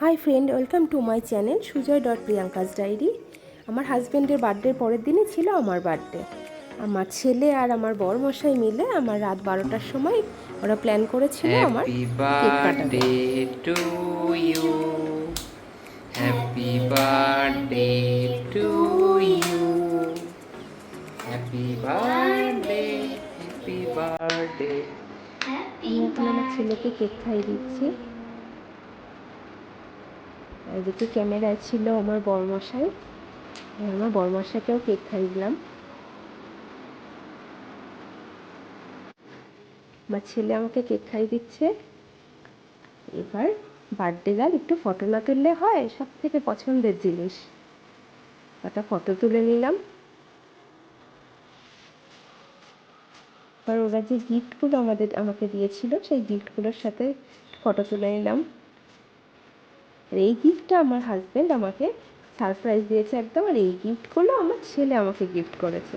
Hi friend welcome to my channel Sujoy dot Priyanka's diary আমার হাজব্যান্ডের বার্থডের পরের দিনই ছিল আমার বার্থডে আমার ছেলে আর আমার বর মশাই মিলে আমার রাত বারোটার সময় ওরা প্ল্যান করেছিল আমার কেক কাটাবে birthday, happy আমি এখন আমার ছেলেকে কেক খাইয়ে দিচ্ছি। এদিকে ক্যামেরায় ছিল আমার বরমশাই। আমার বরমশাইকেও কেক খাইয়ে দিলাম। আমার ছেলে আমাকে কেক খাইয়ে দিচ্ছে। এবার বার্থডে গার্ল একটু ফটো না তুললে হয় সব থেকে পছন্দের জিনিস। একটা ফটো তুলে নিলাম। এবার ওরা যে গিফটগুলো আমাদের, আমাকে দিয়েছিল, সেই গিফটগুলোর সাথে ফটো তুলে নিলাম। আর এই গিফটটা আমার হাজব্যান্ড আমাকে সারপ্রাইজ দিয়েছে একদম। আর এই গিফটগুলো আমার ছেলে আমাকে গিফট করেছে।